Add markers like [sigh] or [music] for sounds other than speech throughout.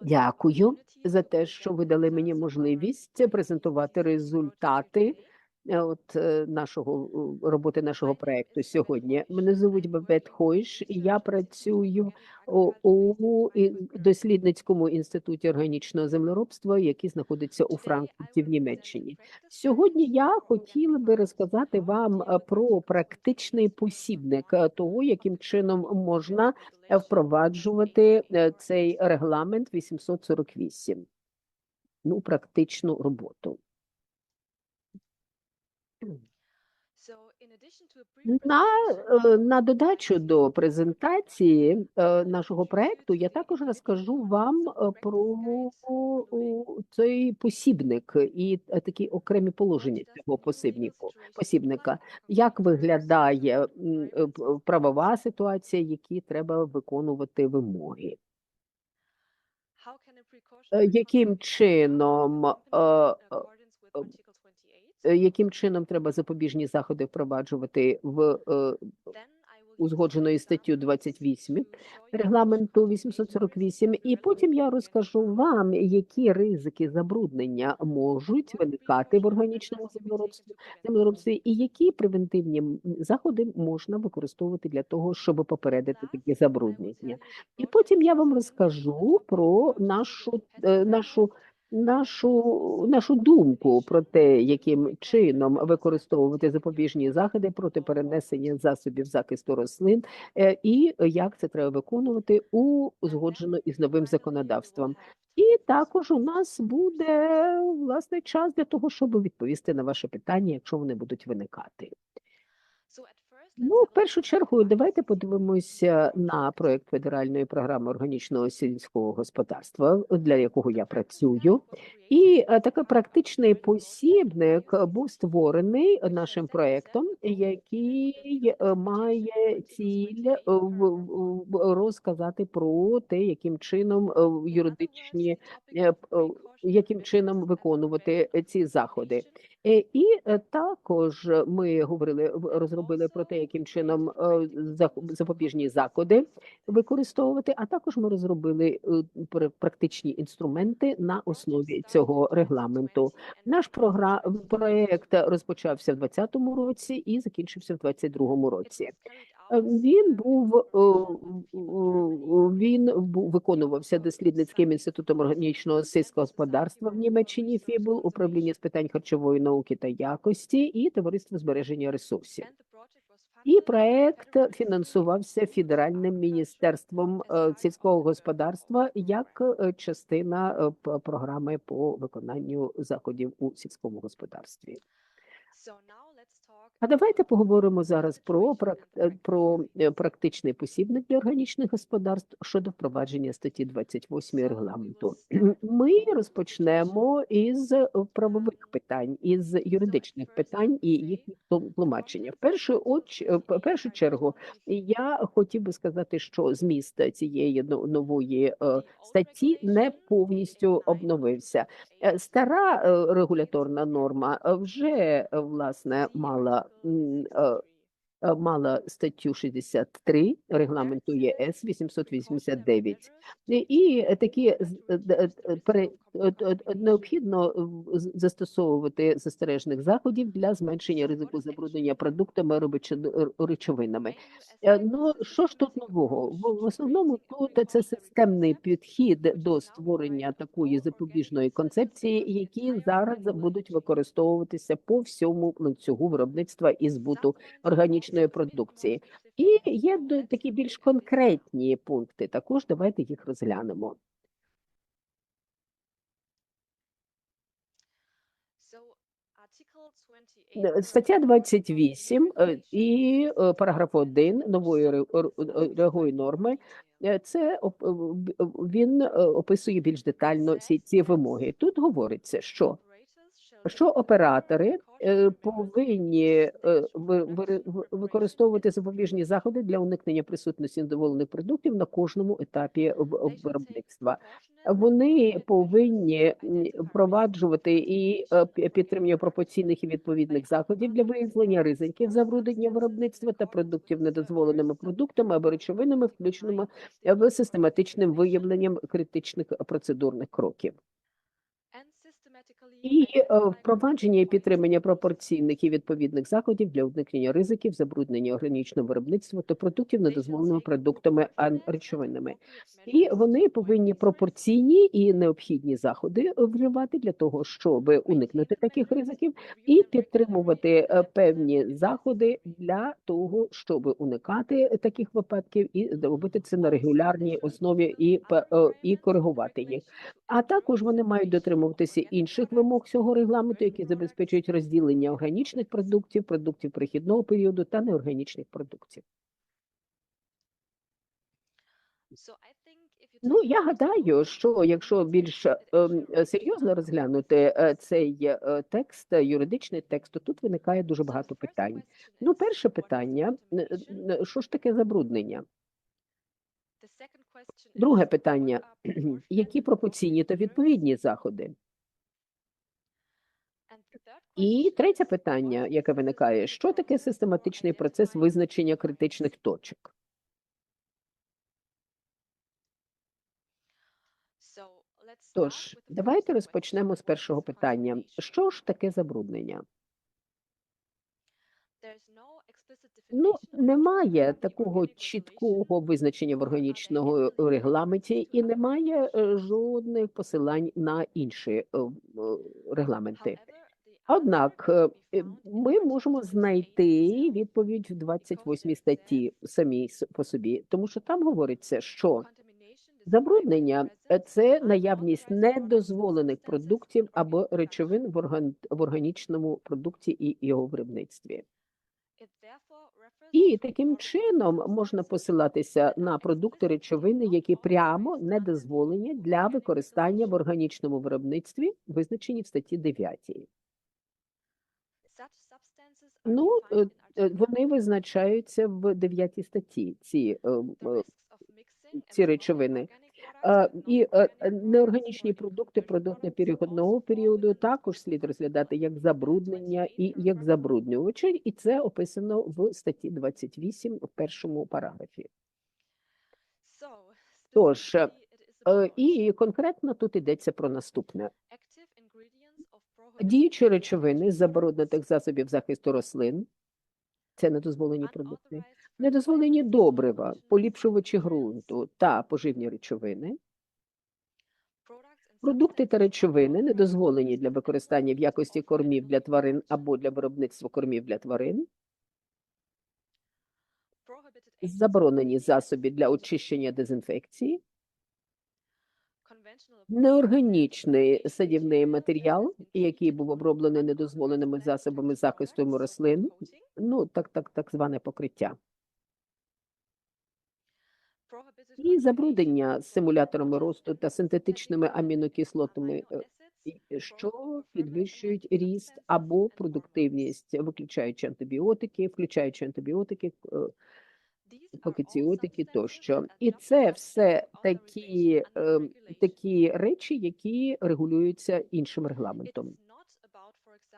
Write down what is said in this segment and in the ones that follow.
Дякую за те, що ви дали мені можливість презентувати результати от е, нашого е, роботи нашого проекту сьогодні. Мене звуть Бабет Хойш, і я працюю у, дослідницькому інституті органічного землеробства, який знаходиться у Франкфурті в Німеччині. Сьогодні я хотіла би розказати вам е, про практичний посібник е, того, яким чином можна е, впроваджувати е, цей регламент 848. Ну, практичну роботу. На, е, на додачу до презентації е, нашого проекту я також розкажу вам е, про цей посібник і е, такі окремі положення цього посібнику, посібника. Як виглядає е, правова ситуація, які треба виконувати вимоги? Е, Яким чином, е, е, е, яким чином треба запобіжні заходи впроваджувати в е, узгодженої статтю 28 регламенту 848, і потім я розкажу вам, які ризики забруднення можуть виникати в органічному землеробстві, землеробстві і які превентивні заходи можна використовувати для того, щоб попередити такі забруднення. І потім я вам розкажу про нашу е, нашу. Нашу нашу думку про те, яким чином використовувати запобіжні заходи проти перенесення засобів захисту рослин, е, і як це треба виконувати узгоджено із новим законодавством. І також у нас буде власне час для того, щоб відповісти на ваші питання, якщо вони будуть виникати. Ну, в першу чергу, давайте подивимося на проект федеральної програми органічного сільського господарства, для якого я працюю. І е, такий практичний посібник був створений нашим проектом, який е, має ціль е, розказати про те, яким чином юридичні яким чином виконувати е, ці заходи. Е, І е, також ми говорили, розробили про те, яким чином е, запобіжні заходи використовувати, а також ми розробили е, практичні інструменти на основі цього регламенту. Наш програ- проект розпочався в 2020 році і закінчився в 2022 році. Він був е, він був виконувався дослідницьким інститутом органічного сільського господарства в Німеччині ФІБУЛ, управління з питань харчової науки та якості і товариство збереження ресурсів. І проект фінансувався федеральним міністерством е, сільського господарства як е, частина програми по виконанню заходів у сільському господарстві. А давайте поговоримо зараз про, е, про е, практичний посібник для органічних господарств щодо впровадження статті 28 регламенту. Ми розпочнемо із е, правових питань, із юридичних питань і їхніх тлумачення. В першу, оч... в першу чергу я хотів би сказати, що зміст цієї нової статті не повністю обновився. Стара регуляторна норма вже власне мала мала статтю 63 регламенту ЄС 889. І такі з- е, необхідно застосовувати застережних заходів для зменшення ризику забруднення продуктами речовинами. Е, Ну, що ж тут нового? В, основному тут це системний підхід до створення такої запобіжної концепції, які зараз будуть використовуватися по всьому ланцюгу виробництва і збуту органічної продукції. І є такі більш конкретні пункти. Також давайте їх розглянемо. Е, Стаття 28 е, і е, параграф 1 нової ре- е, регої норми. е, Це е, е, він е, описує більш детально ці, ці вимоги. Тут говориться, що що оператори е, повинні е, ви- ви- ви- використовувати запобіжні заходи для уникнення присутності недоволених продуктів на кожному етапі виробництва. Вони повинні впроваджувати і е, пі- підтримання пропорційних і відповідних заходів для виявлення ризиків забруднення виробництва та продуктів недозволеними продуктами або речовинами, включеними в систематичним виявленням критичних процедурних кроків. І е, впровадження і підтримання пропорційних і відповідних заходів для уникнення ризиків забруднення органічного виробництва та продуктів недозволеними продуктами речовинами. І вони повинні пропорційні і необхідні заходи вживати для того, щоб уникнути таких ризиків, і підтримувати е, певні заходи для того, щоб уникати таких випадків, і робити це на регулярній основі і е, і коригувати їх. А також вони мають дотримуватися інших вимог цього регламенту, які забезпечують розділення органічних продуктів, продуктів перехідного періоду та неорганічних продуктів. Ну, я гадаю, що якщо більш ем, е, серйозно розглянути е, цей е, текст, е, юридичний текст, то тут виникає дуже багато питань. Ну, перше питання: що ж таке забруднення? Друге питання: [clears throat] які пропорційні та відповідні заходи? І третє питання, яке виникає: що таке систематичний процес визначення критичних точок? Тож, давайте розпочнемо з першого питання: що ж таке забруднення? Ну, немає такого чіткого визначення в органічному регламенті, і немає е, жодних посилань на інші е, е, регламенти. Однак е, е, ми можемо знайти відповідь в 28 статті самій по собі, тому що там говориться, що забруднення е, це наявність недозволених продуктів або речовин в, орган... в органічному продукті і його виробництві. І таким чином можна посилатися на продукти речовини, які прямо не дозволені для використання в органічному виробництві, визначені в статті 9. Ну, е, е, вони визначаються в 9 статті, ці, е, ці речовини. І неорганічні продукти, продукти переходного періоду також слід розглядати як забруднення і як забруднювачі, і це описано в статті 28 в першому параграфі. Тож, І конкретно тут йдеться про наступне. Діючі речовини з заборонених засобів захисту рослин – це недозволені продукти, недозволені добрива, поліпшувачі ґрунту та поживні речовини, продукти та речовини, недозволені для використання в якості кормів для тварин або для виробництва кормів для тварин, заборонені засоби для очищення дезінфекції, неорганічний садівний матеріал, який був оброблений недозволеними засобами захисту рослин, ну так, так, так зване покриття. І забруднення симуляторами росту та синтетичними амінокислотами, е, що підвищують ріст або продуктивність, виключаючи антибіотики, включаючи антибіотики, фокаціотики тощо. І це все такі, е, такі речі, які регулюються іншим регламентом.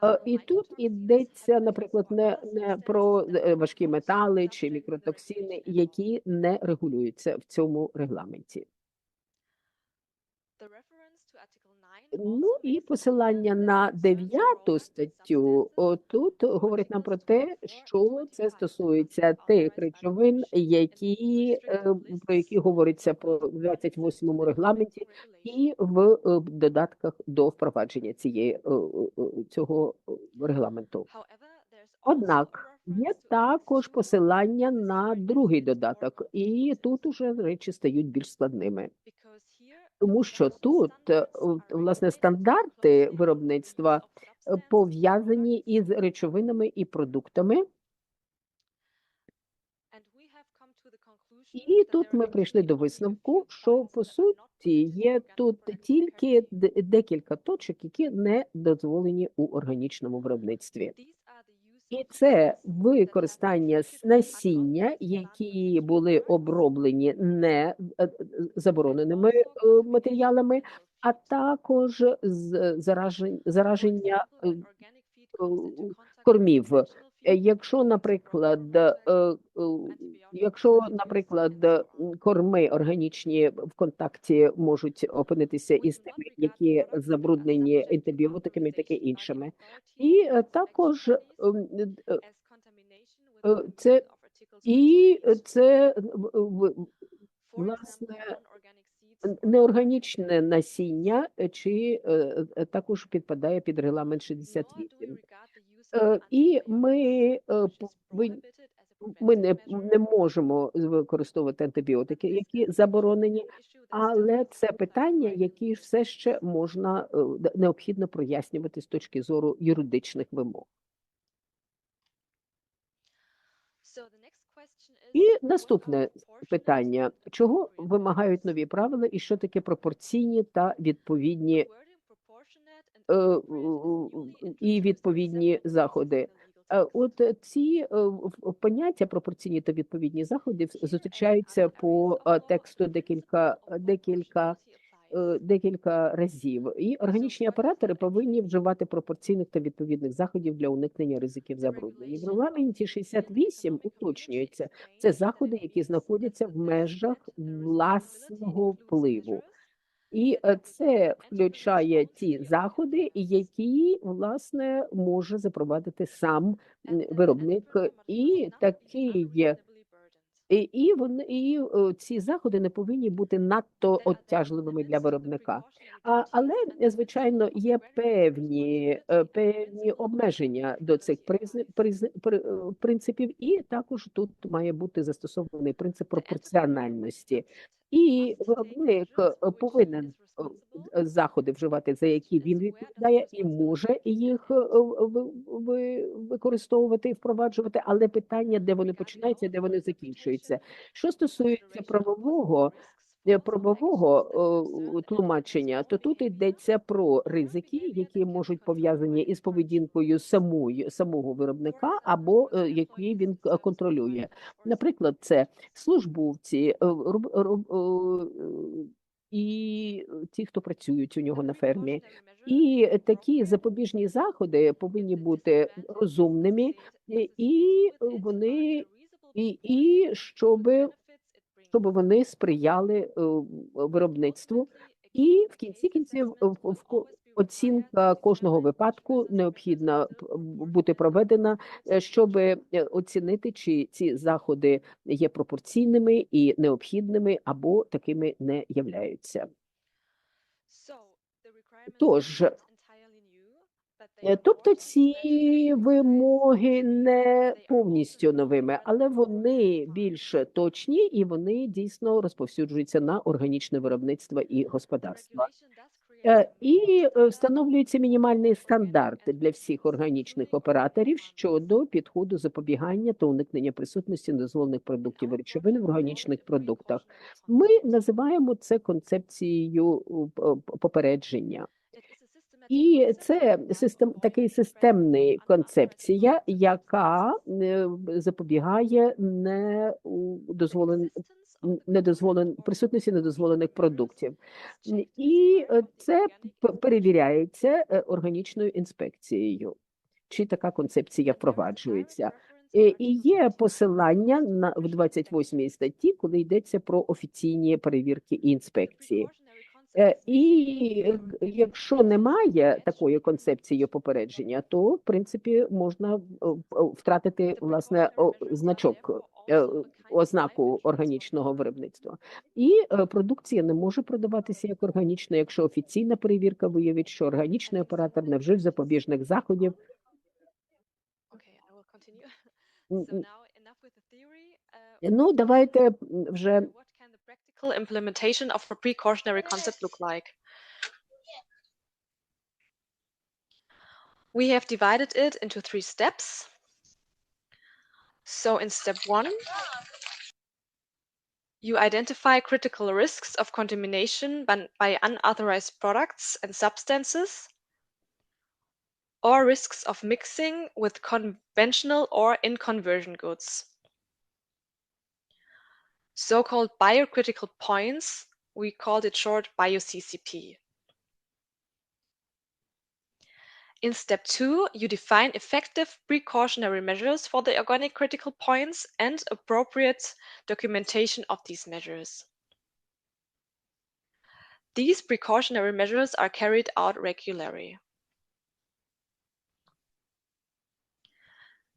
Е, І тут йдеться, наприклад, не, не про е, важкі метали чи мікротоксини, які не регулюються в цьому регламенті. Ну і посилання на дев'яту статтю тут говорить нам про те, що це стосується тих речовин, які е, про які говориться про 28 регламенті, і в е, додатках до впровадження цієї е, цього регламенту. Однак є також посилання на другий додаток, і тут уже речі стають більш складними. Тому що тут е, власне стандарти виробництва е, пов'язані із речовинами і продуктами, І тут ми прийшли до висновку, що по суті є тут тільки декілька точок, які не дозволені у органічному виробництві. І це використання насіння, які були оброблені не е, забороненими е, матеріалами, а також зараження е, е, кормів. Е, Якщо, наприклад, е, е, якщо, наприклад, корми органічні в контакті можуть опинитися із тими, які забруднені антибіотиками таке іншими. І також це і це власне неорганічне насіння чи також підпадає під регламент 68. Е, І ми е, ми не, не можемо використовувати антибіотики, які заборонені, але це питання, які все ще можна е, необхідно прояснювати з точки зору юридичних вимог. І наступне питання: чого вимагають нові правила, і що таке пропорційні та відповідні і відповідні заходи? Е, От е, ці е, поняття пропорційні та відповідні заходи зустрічаються по е, тексту декілька декілька е, декілька разів, і органічні оператори повинні вживати пропорційних та відповідних заходів для уникнення ризиків забруднення. В регламенті 68 уточнюється це заходи, які знаходяться в межах власного впливу. І е, це включає ті заходи, які власне може запровадити сам виробник, і такі є. І, і вони і е, ці заходи не повинні бути надто обтяжливими для виробника. А, але звичайно є певні е, певні обмеження до цих приз- принципів, і також тут має бути застосований принцип пропорціональності. І виробник повинен е, заходи вживати, за які він відповідає, і може їх е, ви- ви- використовувати і впроваджувати, але питання, де вони починаються, де вони закінчуються. Що стосується правового правового е, тлумачення, то тут йдеться про ризики, які можуть пов'язані із поведінкою самої самого виробника, або е, які він контролює. Наприклад, це службовці, е, е, і ті, хто працюють у нього на фермі. І такі запобіжні заходи повинні бути розумними, і вони і, і щоб, щоб вони сприяли е, виробництву. І в кінці кінців в- оцінка кожного випадку необхідна бути проведена, е, щоб е, оцінити, чи ці заходи є пропорційними і необхідними, або такими не являються. Тож, Тобто ці вимоги не повністю новими, але вони більш точні і вони дійсно розповсюджуються на органічне виробництво і господарство. Е, І е, встановлюється мінімальний стандарт для всіх органічних операторів щодо підходу запобігання та уникнення присутності недозволених продуктів і речовин в органічних продуктах. Ми називаємо це концепцією е, попередження. І це систем такий системний концепція, яка е, запобігає не дозволен недозволен присутності недозволених продуктів, і е, це перевіряється е, органічною інспекцією. Чи така концепція впроваджується? І є посилання на в 28 статті, коли йдеться про офіційні перевірки і інспекції. Е, І якщо немає такої концепції попередження, то в принципі можна е, втратити власне значок, е, ознаку органічного виробництва. І продукція не може продаватися як органічна, якщо офіційна перевірка виявить, що органічний оператор не вжив запобіжних заходів. М, Ну, давайте вже practical implementation of a precautionary concept look like? We have divided it into three steps. So in step one, You identify critical risks of contamination by, by unauthorized products and substances, or risks of mixing with conventional or in-conversion goods. So-called biocritical points, we called it short BioCCP. In step two, you define effective precautionary measures for the organic critical points and appropriate documentation of these measures. These precautionary measures are carried out regularly.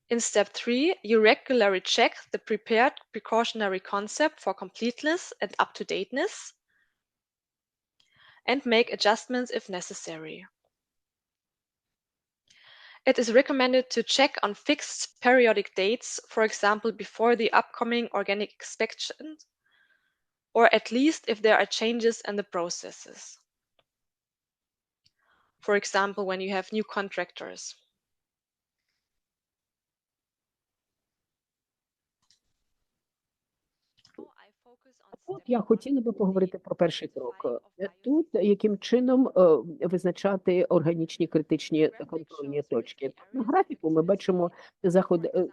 In step three, you regularly check the prepared precautionary concept for completeness and up-to-dateness and make adjustments if necessary. It is recommended to check on fixed periodic dates, for example, before the upcoming organic inspection, or at least if there are changes in the processes. For example, when you have new contractors. От я хотіла би поговорити про перший крок. Тут яким чином е, визначати органічні критичні контрольні точки. На графіку ми бачимо заходи е,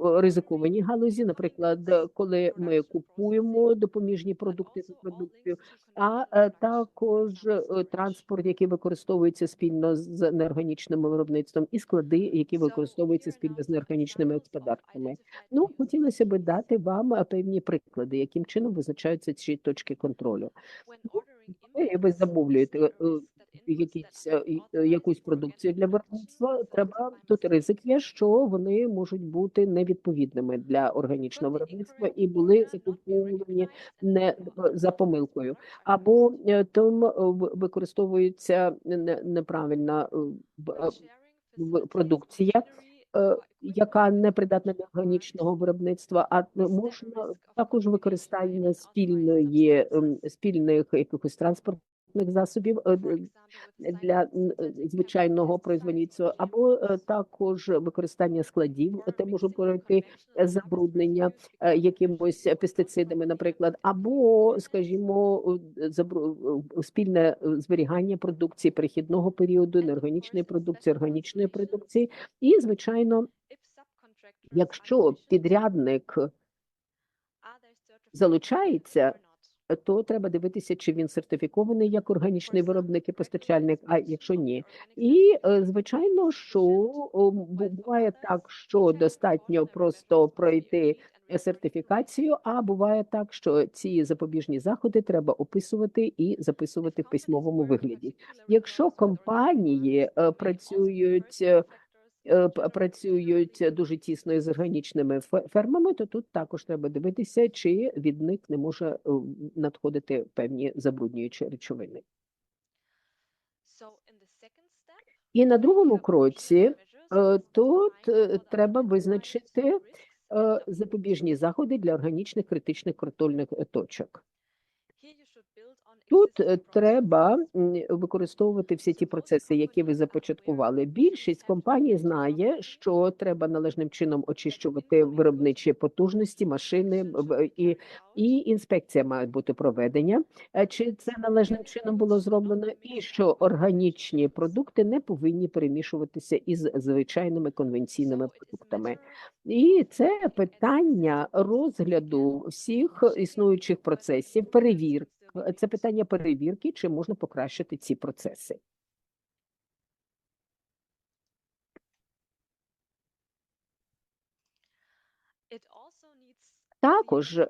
ризиковані галузі, наприклад, коли ми купуємо допоміжні продукти за продукцію, а е, також е, транспорт, який використовується спільно з неорганічним виробництвом, і склади, які використовуються спільно з неорганічними господарствами. Ну, хотілося би дати вам е, певні приклади, яким чином визначаються ці точки контролю. Коли ви замовлюєте якісь, е, е, якусь продукцію для виробництва, треба тут ризик є, що вони можуть бути невідповідними для органічного виробництва і були закуплені не е, за помилкою, або там використовується неправильна продукція, яка не придатна для органічного виробництва, а можна також використання спільної спільних якихось транспортних засобів е, для е, звичайного производництва, або е, також використання складів, те може пройти забруднення е, якимось пестицидами, наприклад, або, скажімо, е, е, спільне е, зберігання продукції перехідного періоду, неорганічної продукції, органічної продукції, і звичайно, якщо підрядник залучається, то треба дивитися, чи він сертифікований як органічний виробник і постачальник, а якщо ні. І е, звичайно, що буває так, що достатньо просто пройти сертифікацію, а буває так, що ці запобіжні заходи треба описувати і записувати в письмовому вигляді. Якщо компанії е, працюють е, працюють дуже тісно із органічними фермами, то тут також треба дивитися, чи від них не може е, надходити певні забруднюючі речовини. І на другому кроці е, тут е, треба визначити е, запобіжні заходи для органічних критичних контрольних е, точок. Тут е, треба використовувати всі ті процеси, які ви започаткували. Більшість компаній знає, що треба належним чином очищувати виробничі потужності, машини і, і інспекція має бути проведення. Е, Чи це належним чином було зроблено, і що органічні продукти не повинні перемішуватися із звичайними конвенційними продуктами. І це питання розгляду всіх існуючих процесів, перевірки. Це питання перевірки, чи можна покращити ці процеси. Також е,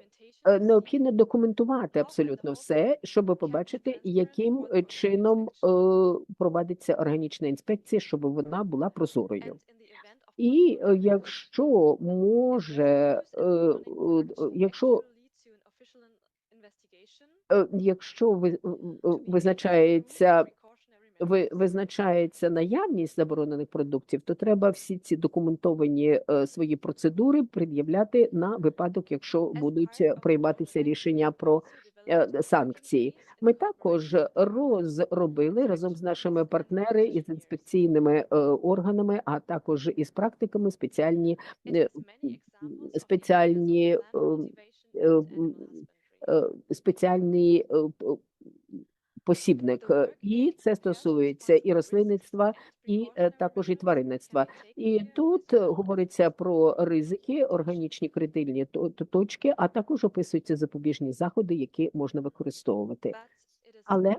необхідно документувати абсолютно все, щоб побачити, яким е, чином е, проводиться органічна інспекція, щоб вона була прозорою. І е, якщо може, е, е, якщо е, якщо ви, е, е, визначається визначається наявність заборонених продуктів, то треба всі ці документовані е, свої процедури пред'являти на випадок, якщо будуть е, прийматися рішення про е, санкції. Ми також розробили разом з нашими партнери із інспекційними е, органами, а також із практиками спеціальні е, спеціальні е, е, е, спеціальний е, посібник, е, і це стосується і рослинництва, і е, також і тваринництва. І тут е, говориться про ризики, органічні критильні то- то- точки, а також описуються запобіжні заходи, які можна використовувати. Але Е,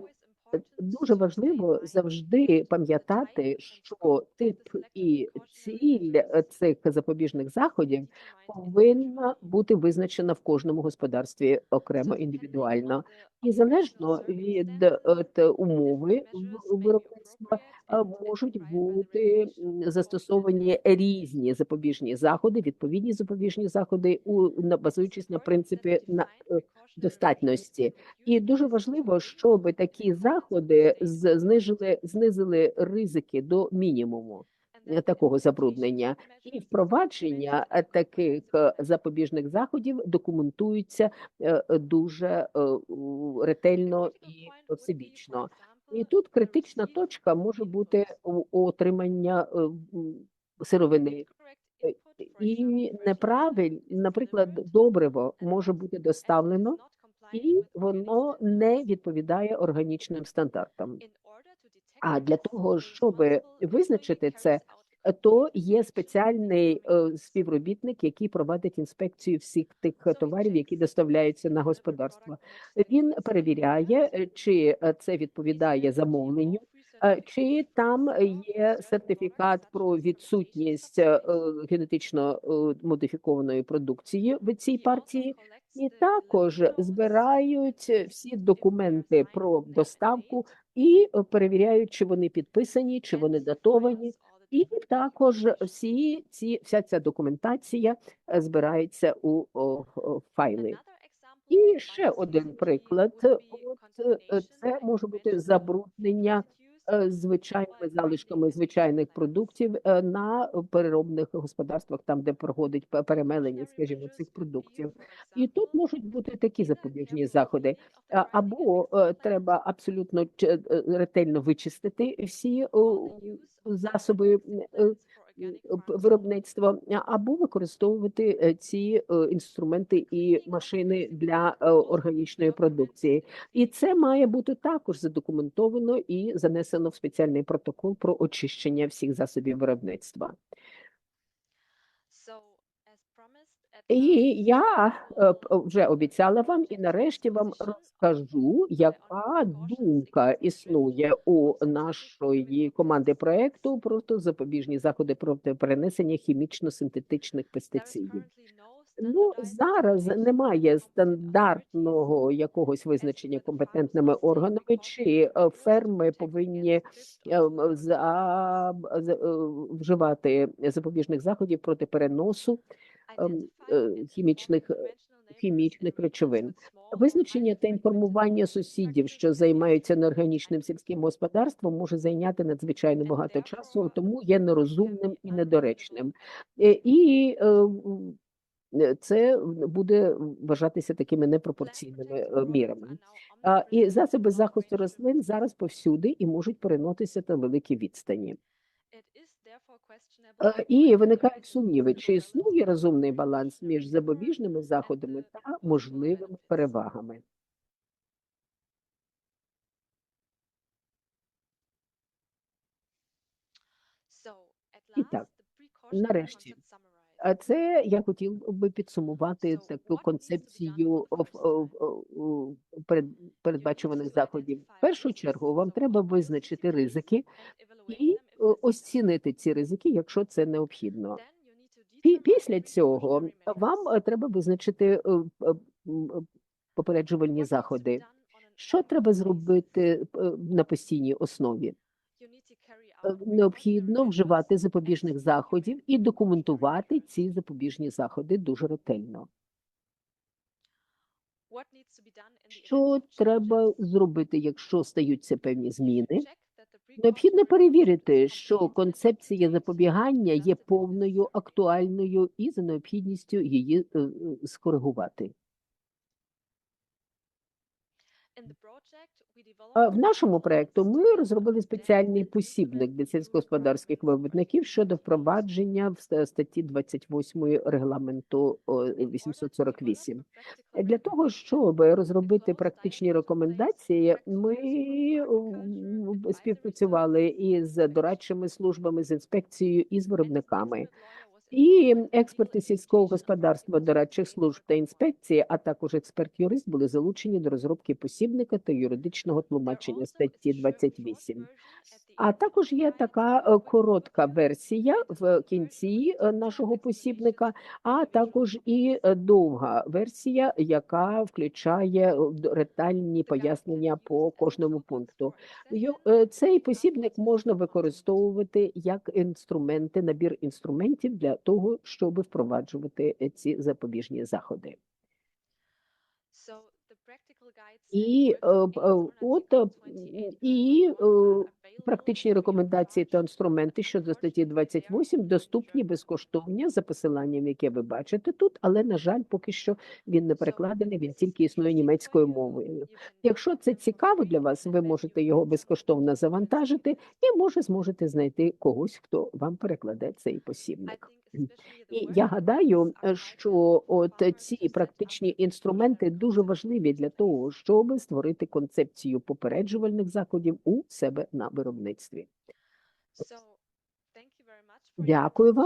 Дуже важливо завжди пам'ятати, що тип і ціль е, цих запобіжних заходів повинна бути визначена в кожному господарстві окремо індивідуально. І залежно від е, умови виробництва е, можуть бути застосовані різні запобіжні заходи, відповідні запобіжні заходи, у базуючись на принципі на достатності. І дуже важливо, щоб такі заходи з- знижили знизили ризики до мінімуму е, такого забруднення. І впровадження таких е, запобіжних заходів документуються е, дуже ретельно і всебічно. І тут критична точка може бути отримання сировини. І неправиль, наприклад, добриво може бути доставлено, і воно не відповідає органічним стандартам. А для того, щоб визначити це, то є спеціальний е, співробітник, який проводить інспекцію всіх тих товарів, які доставляються на господарство. Він перевіряє, е, чи е, це відповідає замовленню, е, чи там є сертифікат про відсутність е, е, генетично е, модифікованої продукції в цій партії, і також збирають всі документи про доставку і е, перевіряють, чи вони підписані, чи вони датовані. І також всі ці вся ця документація е, збирається у о, о, файли. І ще один приклад. От е, це може бути забруднення е, звичайними залишками звичайних продуктів е, на переробних господарствах, там де проходить перемелення, скажімо, цих продуктів. І тут можуть бути такі запобіжні заходи. Або е, треба абсолютно е, ретельно вичистити всі засоби е, виробництва, або використовувати е, ці е, інструменти і машини для органічної продукції. І це має бути також задокументовано і занесено в спеціальний протокол про очищення всіх засобів виробництва. І я е, вже обіцяла вам, і нарешті вам розкажу, яка думка існує у нашої команди проекту про запобіжні заходи проти перенесення хімічно-синтетичних пестицидів. Ну зараз немає стандартного якогось визначення компетентними органами, чи е, ферми повинні е, вживати запобіжних заходів проти переносу хімічних хімічних речовин. Визначення та інформування сусідів, що займаються неорганічним сільським господарством, може зайняти надзвичайно багато часу, тому є нерозумним і недоречним. Е, І е, е, це буде вважатися такими непропорційними е, мірами. І засоби захисту рослин зараз повсюди і можуть переноситися на великі відстані. Е, І виникають сумніви, чи існує розумний баланс між запобіжними заходами та можливими перевагами. І так, нарешті. А це я хотів би підсумувати таку концепцію передбачуваних заходів. В першу чергу вам треба визначити ризики і е, оцінити ці ризики, якщо це необхідно. Після цього вам е, треба визначити е, е, е, попереджувальні заходи. Що треба зробити е, на постійній основі? Е, Необхідно вживати запобіжних заходів і документувати ці запобіжні заходи дуже ретельно. Що треба зробити, якщо стаються певні зміни? Необхідно перевірити, що концепція запобігання є повною, актуальною і за необхідністю її е, е, скоригувати. Е, В нашому проекту ми розробили спеціальний посібник для сільськогосподарських виробників щодо впровадження в ст- статті 28 регламенту о, 848. Для того, щоб розробити практичні рекомендації, ми співпрацювали із дорадчими службами, з інспекцією і з виробниками. І експерти сільського господарства, дорадчих служб та інспекції, а також експерт-юрист були залучені до розробки посібника та юридичного тлумачення статті 28. А також є така е, коротка версія в кінці е, нашого посібника, а також і е, довга версія, яка включає ретальні пояснення по кожному пункту. Цей посібник можна використовувати як інструменти, набір інструментів для того, щоб впроваджувати ці запобіжні заходи. І е, е, от е, і практичні рекомендації та інструменти щодо статті 28 доступні безкоштовні за посиланням, яке ви бачите тут, але на жаль, поки що він не перекладений, він тільки існує німецькою мовою. Якщо це цікаво для вас, ви можете його безкоштовно завантажити і може зможете знайти когось, хто вам перекладе цей посібник. І я гадаю, е, що от ці практичні інструменти дуже важливі для того, щоб створити концепцію попереджувальних заходів у себе на виробництві. Дякую вам.